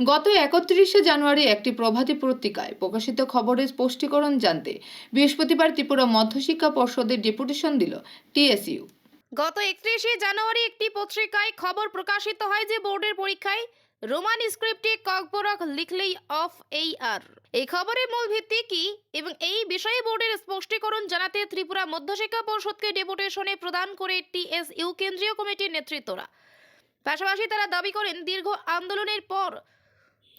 গত একত্রিশে জানুয়ারি একটি প্রভাতী পত্রিকায় প্রকাশিত খবরের স্পষ্টীকরণ জানতে বৃহস্পতিবার ত্রিপুরা মধ্যশিক্ষা পর্ষদের ডেপুটেশন দিল টিএসইউ। গত একত্রিশে জানুয়ারি একটি পত্রিকায় খবর প্রকাশিত হয় যে বোর্ডের পরীক্ষায় রোমান স্ক্রিপ্টে ককবরক লিখলেই অফ এই আর। এই খবরের মূল ভিত্তি কি এবং এই বিষয়ে বোর্ডের স্পষ্টীকরণ জানাতে ত্রিপুরা মধ্যশিক্ষা পর্ষদকে ডেপুটেশনে প্রদান করে টিএসইউ কেন্দ্রীয় কমিটির নেতৃত্বরা। পাশাপাশি তারা দাবি করেন, দীর্ঘ আন্দোলনের পর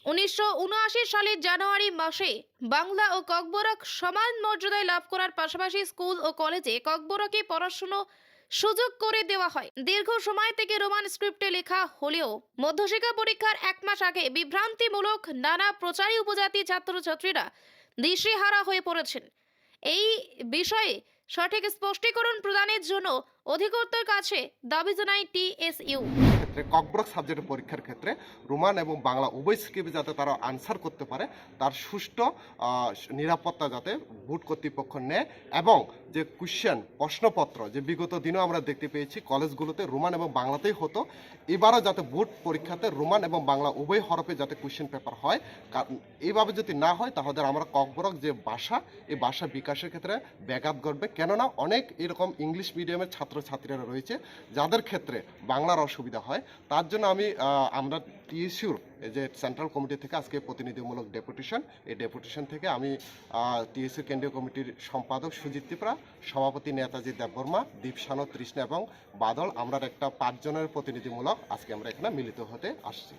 উনিশশো সালের জানুয়ারি মাসে বাংলা ও ককবরক সমান মর্যাদায় লাভ করার পাশাপাশি স্কুল ও কলেজে ককবরকে পড়াশুনো সুযোগ করে দেওয়া হয়। দীর্ঘ সময় থেকে রোমান স্ক্রিপ্টে লেখা হলেও মধ্যশিক্ষা পরীক্ষার এক মাস আগে বিভ্রান্তিমূলক নানা প্রচারী উপজাতি ছাত্রছাত্রীরা দিশেহারা হয়ে পড়েছেন। এই বিষয়ে সঠিক স্পষ্টীকরণ প্রদানের জন্য অধিকর্তার কাছে দাবি জানায় টিএসইউ। ক্ষেত্রে ককব্রক সাবজেক্টের পরীক্ষার ক্ষেত্রে রোমান এবং বাংলা উভয় স্ক্রিপ্ট যাতে তারা আনসার করতে পারে, তার সুষ্ঠু নিরাপত্তা যাতে ভোট কর্তৃপক্ষ নেয় এবং যে কোশ্চেন প্রশ্নপত্র, যে বিগত দিনেও আমরা দেখতে পেয়েছি, কলেজগুলোতে রোমান এবং বাংলাতেই হতো, এবারও যাতে বোর্ড পরীক্ষাতে রোমান এবং বাংলা উভয় হরফে যাতে কোশ্চেন পেপার হয় কারণ এইভাবে যদি না হয়, তাহলে আমরা ককবরক যে ভাষা, এই ভাষা বিকাশের ক্ষেত্রে ব্যাঘাত ঘটবে। কেননা অনেক এরকম ইংলিশ মিডিয়ামের ছাত্রছাত্রীরা রয়েছে, যাদের ক্ষেত্রে বাংলার অসুবিধা হয়। তার জন্য আমি আমরা টিএসইউর যে সেন্ট্রাল কমিটি থেকে আজকে প্রতিনিধিমূলক ডেপুটেশন, এই ডেপুটেশন থেকে আমি টিএসইউ কেন্দ্রীয় কমিটির সম্পাদক সুজিত ত্রিপুরা সভাপতি নেতাজি দেববর্মা দীপসানো তৃষ্ণা এবং বাদল আমরা একটা পাঁচজনের প্রতিনিধিমূলক আজকে আমরা এখানে মিলিত হতে আসছি।